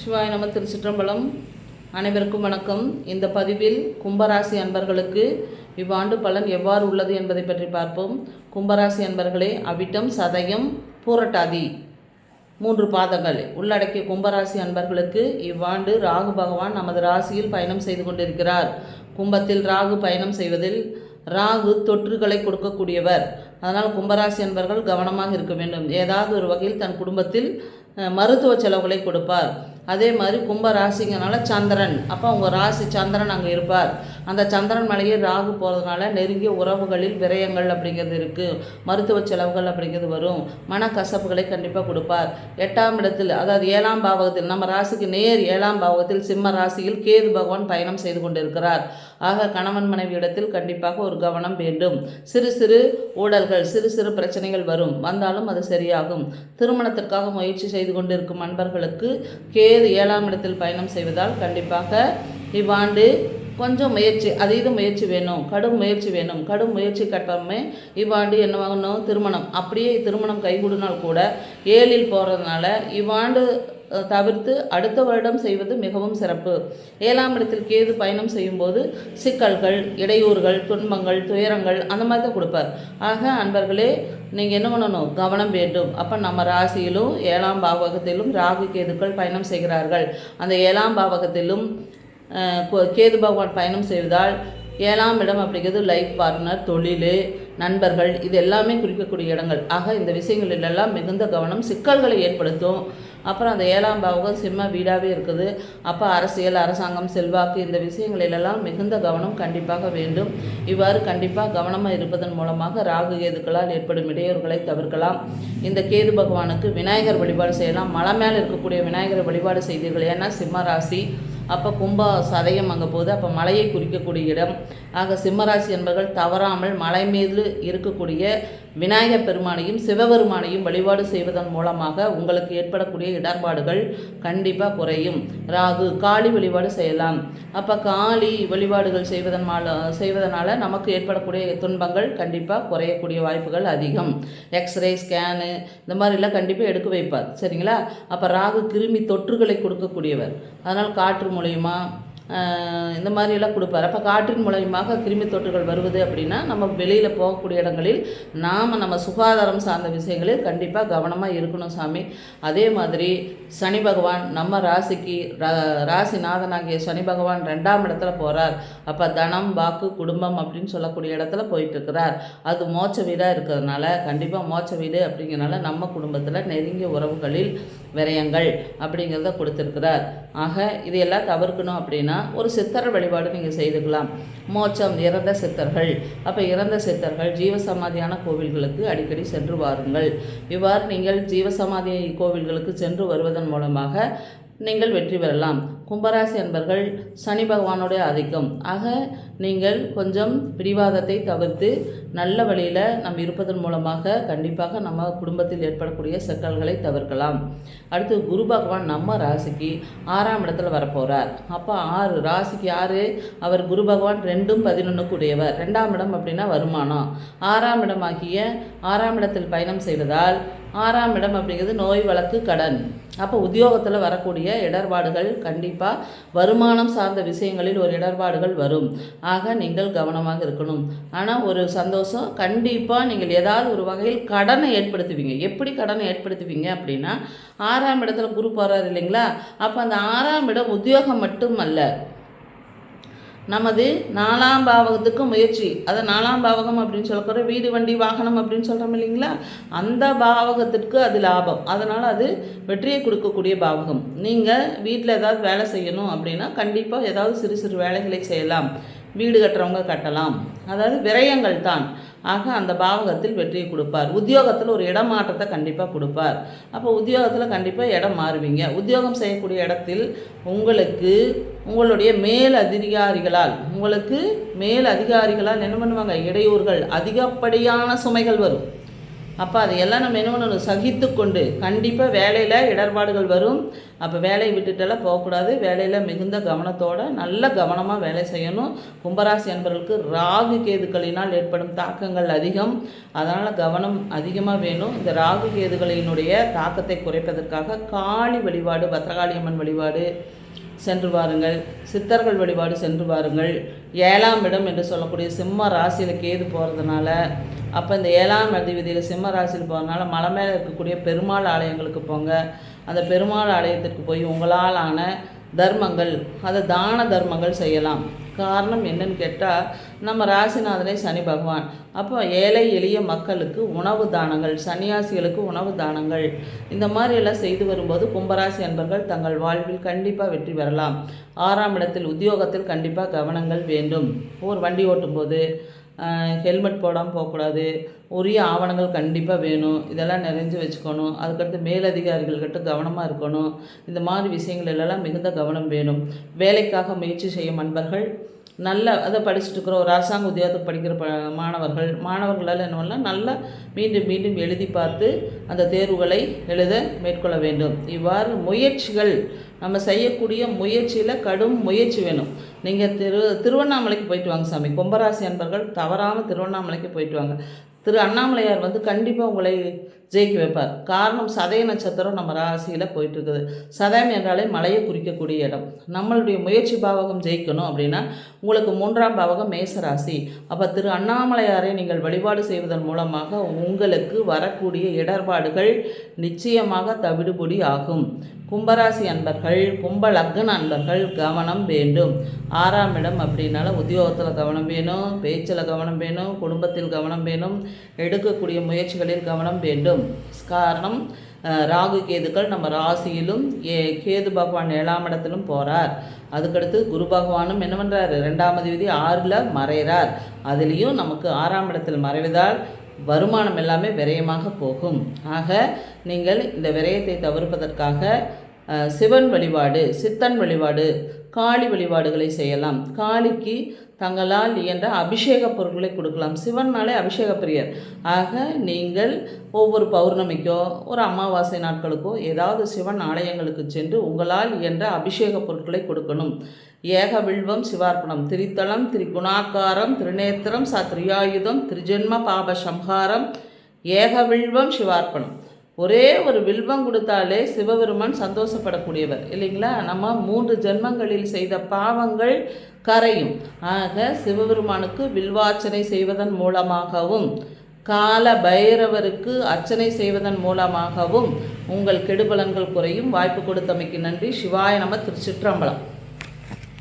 சிவாய் நம திருச்சிற்றம்பலம். அனைவருக்கும் வணக்கம். இந்த பதிவில் கும்பராசி அன்பர்களுக்கு இவ்வாண்டு பலன் எவ்வாறு உள்ளது என்பதை பற்றி பார்ப்போம். கும்பராசி அன்பர்களே அவிட்டம் சதயம் பூரட்டாதி மூன்று பாதங்கள். உள்ளடக்கிய கும்பராசி அன்பர்களுக்கு இவ்வாண்டு ராகு பகவான் நமது ராசியில் பயணம் செய்து கொண்டிருக்கிறார். கும்பத்தில் ராகு பயணம் செய்வதில் ராகு தொற்றுகளை கொடுக்கக்கூடியவர். அதனால் கும்பராசி அன்பர்கள் கவனமாக இருக்க வேண்டும். ஏதாவது ஒரு வகையில் தன் குடும்பத்தில் மருத்துவ செலவுகளை கொடுப்பார். அதே மாதிரி கும்ப ராசிங்கனால சந்திரன். அப்போ உங்கள் ராசி சந்திரன் அங்கே இருப்பார். அந்த சந்திரன் மலையே ராகு போகிறதுனால நெருங்கிய உறவுகளில் விரயங்கள் அப்படிங்கிறது இருக்குது மருத்துவ செலவுகள் அப்படிங்கிறது வரும். மனக்கசப்புகளை கண்டிப்பாக கொடுப்பார். எட்டாம் இடத்தில் அதாவது ஏழாம் பாவகத்தில் நம்ம ராசிக்கு நேர் ஏழாம் பாவகத்தில் சிம்ம ராசியில் கேது பகவான் பயணம் செய்து கொண்டிருக்கிறார். ஆக கணவன் மனைவி இடத்தில் கண்டிப்பாக ஒரு கவனம் வேண்டும். சிறு சிறு ஊழல்கள் சிறு சிறு பிரச்சனைகள் வரும். வந்தாலும் அது சரியாகும். திருமணத்திற்காக முயற்சி செய்து கொண்டிருக்கும் அன்பர்களுக்கு கேது ஏழாம் இடத்தில் பயணம் செய்வதால் கண்டிப்பாக இவ்வாண்டு கொஞ்சம் முயற்சி அதீத முயற்சி வேணும். கடும் முயற்சி வேணும். கடும் முயற்சி கட்டமே இவ்வாண்டு என்ன வாங்கணும்? திருமணம். அப்படியே திருமணம் கைகூடினால் கூட ஏழில் போகிறதுனால இவ்வாண்டு தவிர்த்து அடுத்த வருடம் செய்வது மிகவும் சிறப்பு. ஏழாம் இடத்தில் கேது பயணம் செய்யும்போது சிக்கல்கள் இடையூறுகள் துன்பங்கள் துயரங்கள் அந்த மாதிரி தான் கொடுப்பார். ஆக அன்பர்களே நீங்கள் என்ன பண்ணணும்? கவனம் வேண்டும். அப்போ நம்ம ராசியிலும் ஏழாம் பாவகத்திலும் ராகு கேதுக்கள் பயணம் செய்கிறார்கள். அந்த ஏழாம் பாவகத்திலும் கேது பகவான் பயணம் செய்வதால் ஏழாம் இடம் அப்படிங்கிறது லைஃப் பார்ட்னர் தொழில் நண்பர்கள் இது எல்லாமே குறிக்கக்கூடிய இடங்கள். ஆக இந்த விஷயங்களிலெல்லாம் மிகுந்த கவனம் சிக்கல்களை ஏற்படுத்தும். அப்புறம் அந்த ஏழாம் பாவகம் சிம்ம வீடாகவே இருக்குது. அப்போ அரசியல் அரசாங்கம் செல்வாக்கு இந்த விஷயங்களிலெல்லாம் மிகுந்த கவனம் கண்டிப்பாக வேண்டும். இவ்வாறு கண்டிப்பாக கவனமாக இருப்பதன் மூலமாக ராகு கேதுக்களால் ஏற்படும் இடையூறுகளை தவிர்க்கலாம். இந்த கேது பகவானுக்கு விநாயகர் வழிபாடு செய்யலாம். மலை மேலே இருக்கக்கூடிய விநாயகர் வழிபாடு செய்தீர்கள். ஏன்னா சிம்ம ராசி. அப்போ கும்ப சதயம் அங்கே போகுது. அப்போ மலையை குறிக்கக்கூடிய இடம். ஆக சிம்மராசி என்பவர்கள் தவறாமல் மலை மீது இருக்கக்கூடிய விநாயகர் பெருமானையும் சிவபெருமானையும் வழிபாடு செய்வதன் மூலமாக உங்களுக்கு ஏற்படக்கூடிய இடர்பாடுகள் கண்டிப்பாக குறையும். ராகு காளி வழிபாடு செய்யலாம். அப்போ காளி வழிபாடுகள் செய்வதன் மால செய்வதனால நமக்கு ஏற்படக்கூடிய துன்பங்கள் கண்டிப்பாக குறையக்கூடிய வாய்ப்புகள் அதிகம். எக்ஸ்ரே ஸ்கேனு இந்த மாதிரிலாம் கண்டிப்பாக எடுக்க வைப்பார். சரிங்களா? அப்போ ராகு கிருமி தொற்றுகளை கொடுக்கக்கூடியவர். அதனால் காற்று மூலயமா இந்த மாதிரியெல்லாம் கொடுப்பார். அப்போ காற்றின் மூலயமாக கிருமி தொற்றுகள் வருவது அப்படின்னா நம்ம வெளியில் போகக்கூடிய இடங்களில் நாம் நம்ம சுகாதாரம் சார்ந்த விஷயங்களில் கண்டிப்பாக கவனமாக இருக்கணும் சாமி. அதே மாதிரி சனி பகவான் நம்ம ராசிக்கு ரா- ராசிநாதனாகிய சனி பகவான் ரெண்டாம் இடத்துல போகிறார் அப்போ தனம் வாக்கு குடும்பம் அப்படின்னு சொல்லக்கூடிய இடத்துல போயிட்டுருக்கிறார். அது மோச்ச வீடாக இருக்கிறதுனால கண்டிப்பாக மோச்ச வீடு அப்படிங்கிறனால நம்ம குடும்பத்தில் நெருங்கிய உறவுகளில் விரயங்கள் அப்படிங்கிறத கொடுத்துருக்கிறார். ஆக இதையெல்லாம் தவிர்க்கணும் அப்படின்னா ஒரு சித்தர் வழிபாடு நீங்கள் செய்துக்கலாம். மோட்சம் இறந்த சித்தர்கள். அப்போ இறந்த சித்தர்கள் ஜீவசமாதியான கோவில்களுக்கு அடிக்கடி சென்று வாருங்கள். இவ்வாறு நீங்கள் ஜீவசமாதி கோவில்களுக்கு சென்று வருவதன் மூலமாக நீங்கள் வெற்றி பெறலாம். கும்பராசி அன்பர்கள் சனி பகவானுடைய ஆதிக்கம். ஆக நீங்கள் கொஞ்சம் பிடிவாதத்தை தவிர்த்து நல்ல வழியில் நம் இருப்பதன் மூலமாக கண்டிப்பாக நம்ம குடும்பத்தில் ஏற்படக்கூடிய சிக்கல்களை தவிர்க்கலாம். அடுத்து குரு பகவான் நம்ம ராசிக்கு ஆறாம் இடத்துல வரப்போகிறார் அப்போ ஆறு ராசிக்கு ஆறு அவர் குரு பகவான் ரெண்டும் பதினொன்றுக்கு உடையவர் ரெண்டாம் இடம் அப்படின்னா வருமானம். ஆறாம் இடமாகிய ஆறாம் இடத்தில் பயணம் செய்வதால் ஆறாம் இடம் அப்படிங்கிறது நோய் வழக்கு கடன். அப்போ உத்தியோகத்தில் வரக்கூடிய இடர்பாடுகள் கண்டிப்பாக வருமானம் சார்ந்த விஷயங்களில் ஒரு இடர்பாடுகள் வரும். ஆக நீங்கள் கவனமாக இருக்கணும். ஆனால் ஒரு சந்தோஷம் கண்டிப்பாக நீங்கள் ஏதாவது ஒரு வகையில் கடனை ஏற்படுத்துவீங்க. எப்படி கடனை ஏற்படுத்துவீங்க அப்படின்னா ஆறாம் இடத்துல குரு போகிறார் இல்லைங்களா? அப்போ அந்த ஆறாம் இடம் உத்தியோகம் மட்டும் அல்ல நமது நாலாம் பாவகத்துக்கு முயற்சி. அதை நாலாம் பாவகம் அப்படின்னு சொல்லக்கூட வீடு வண்டி வாகனம் அப்படின்னு சொல்கிறோம் இல்லைங்களா? அந்த பாவகத்திற்கு அது லாபம். அதனால் அது வெற்றியை கொடுக்கக்கூடிய பாவகம். நீங்கள் வீட்டில் ஏதாவது வேலை செய்யணும் அப்படின்னா கண்டிப்பாக ஏதாவது சிறு சிறு வேலைகளை செய்யலாம். வீடு கட்டுறவங்க கட்டலாம். அதாவது விரயங்கள் தான். ஆக அந்த பாவகத்தில் வெற்றியை கொடுப்பார். உத்தியோகத்தில் ஒரு இடமாற்றத்தை கண்டிப்பாக கொடுப்பார். அப்போ உத்தியோகத்தில் கண்டிப்பாக இடம் மாறுவீங்க. உத்தியோகம் செய்யக்கூடிய இடத்தில் உங்களுக்கு உங்களுடைய மேல் அதிகாரிகளால் உங்களுக்கு மேல் அதிகாரிகளால் என்ன பண்ணுவாங்க? இடையூறுகள் அதிகப்படியான சுமைகள் வரும். அப்போ அதையெல்லாம் நம்ம என்ன பண்ணணும்? சகித்து கொண்டு கண்டிப்பாக வேலையில் இடர்பாடுகள் வரும். அப்போ வேலையை விட்டுட்டெல்லாம் போகக்கூடாது. வேலையில் மிகுந்த கவனத்தோடு நல்ல கவனமாக வேலை செய்யணும். கும்பராசி என்பவர்களுக்கு ராகு கேதுக்களினால் ஏற்படும் தாக்கங்கள் அதிகம். அதனால் கவனம் அதிகமாக வேணும். இந்த ராகு கேதுகளினுடைய தாக்கத்தை குறைப்பதற்காக காளி வழிபாடு பத்ரகாளி அம்மன் வழிபாடு சென்று வாருங்கள். சித்தர்கள் வழிபாடு சென்று வாருங்கள். ஏழாம் இடம் என்று சொல்லக்கூடிய சிம்ம ராசியில் கேது போகிறதுனால அப்போ இந்த ஏழாம் அதிபதியில் சிம்ம ராசியில் போகிறதுனால மலை மேலே இருக்கக்கூடிய பெருமாள் ஆலயங்களுக்கு போங்க. அந்த பெருமாள் ஆலயத்திற்கு போய் உங்களால் ஆன தர்மங்கள் அதை தான தர்மங்கள் செய்யலாம். காரணம் என்னன்னு கேட்டால் நம்ம ராசிநாதனே சனி பகவான். அப்போ ஏழை எளிய மக்களுக்கு உணவு தானங்கள் சன்னியாசிகளுக்கு உணவு தானங்கள். இந்த மாதிரி எல்லாம் செய்து வரும்போது கும்பராசி அன்பர்கள் தங்கள் வாழ்வில் கண்டிப்பாக வெற்றி பெறலாம். ஆறாம் இடத்தில் உத்தியோகத்தில் கண்டிப்பாக கவனங்கள் வேண்டும். ஒரு வண்டி ஓட்டும்போது ஹெல்மெட் போடாமல் போகக்கூடாது. உரிய ஆவணங்கள் கண்டிப்பாக வேணும். இதெல்லாம் நிறைஞ்சு வச்சுக்கணும். அதுக்கடுத்து மேலதிகாரிகள்கிட்ட கவனமாக இருக்கணும். இந்த மாதிரி விஷயங்களெல்லாம் மிகுந்த கவனம் வேணும். வேலைக்காக முயற்சி செய்யும் அன்பர்கள் நல்ல அதை படிச்சுட்டு இருக்கிற ஒரு அரசாங்க உத்தியோகத்துக்கு படிக்கிற ப மாணவர்கள் மாணவர்களால் என்ன பண்ணலாம்? நல்லா மீண்டும் மீண்டும் எழுதி பார்த்து அந்த தேர்வுகளை எழுத மேற்கொள்ள வேண்டும். இவ்வாறு முயற்சிகள் நம்ம செய்யக்கூடிய முயற்சியில் கடும் முயற்சி வேணும். நீங்கள் திரு திருவண்ணாமலைக்கு போயிட்டு வாங்க சாமி. கும்பராசி அன்பர்கள் தவறாமல் திருவண்ணாமலைக்கு போயிட்டு வாங்க. திரு அண்ணாமலையார் வந்து கண்டிப்பாக உங்களை ஜெயிக்க வைப்பார். காரணம் சதய நட்சத்திரம் நம்ம ராசியில் போயிட்டுருக்குது. சதயம் என்றாலே மலையை குறிக்கக்கூடிய இடம். நம்மளுடைய முயற்சி பாவகம் ஜெயிக்கணும் அப்படின்னா உங்களுக்கு மூன்றாம் பாவகம் மேச ராசி அப்போ திரு அண்ணாமலையாரை நீங்கள் வழிபாடு செய்வதன் மூலமாக உங்களுக்கு வரக்கூடிய இடர்பாடுகள் நிச்சயமாக தவிடுபொடி ஆகும். கும்பராசி அன்பர்கள் கும்ப லக்ன அன்பர்கள் கவனம் வேண்டும். ஆறாம் இடம் அப்படின்னால உத்தியோகத்தில் கவனம் வேணும் பேச்சில் கவனம் வேணும் குடும்பத்தில் கவனம் வேணும் எடுக்கக்கூடிய முயற்சிகளில் கவனம் வேண்டும். காரணம் ராகு கேதுக்கள் நம்ம ராசியிலும் ஏ கேது பகவான் ஏழாம் இடத்திலும் போகிறார் அதுக்கடுத்து குரு பகவானும் என்ன பண்ணுறாரு ரெண்டாம் அதிபதி ஆறில் மறைகிறார் அதுலேயும் நமக்கு ஆறாம் இடத்தில் மறைவதால் வருமானம் எல்லாமே விரயமாக போகும். ஆக நீங்கள் இந்த விரயத்தை தவிர்ப்பதற்காக சிவன் வழிபாடு சித்தன் வழிபாடு காளி வழிபாடுகளை செய்யலாம். காளிக்கு தங்களால் இயன்ற அபிஷேக பொருட்களை கொடுக்கலாம். சிவன்னாலே அபிஷேக பிரியர். ஆக நீங்கள் ஒவ்வொரு பௌர்ணமிக்கோ ஒரு அமாவாசை நாட்களுக்கோ ஏதாவது சிவன் ஆலயங்களுக்கு சென்று உங்களால் இயன்ற அபிஷேக பொருட்களை கொடுக்கணும். ஏக வில்வம் சிவார்ப்பணம் திரித்தலம் திரிகுணாக்காரம் திருநேத்திரம் சத்ரியாயுதம் திருஜென்ம திரிஜென்ம பாப சம்ஹாரம் ஏக வில்வம் சிவார்ப்பணம். ஒரே ஒரு வில்வம் கொடுத்தாலே சிவபெருமான் சந்தோஷப்படக்கூடியவர் இல்லைங்களா? நம்ம மூன்று ஜென்மங்களில் செய்த பாவங்கள் கரையும். ஆக சிவபெருமானுக்கு வில்வார்ச்சனை செய்வதன் மூலமாகவும் கால பைரவருக்கு அர்ச்சனை செய்வதன் மூலமாகவும் உங்கள் கெடுபலன்கள் குறையும். வாய்ப்பு கொடுத்தமைக்கு நன்றி. சிவாய நம திருச்சிற்றம்பலம்.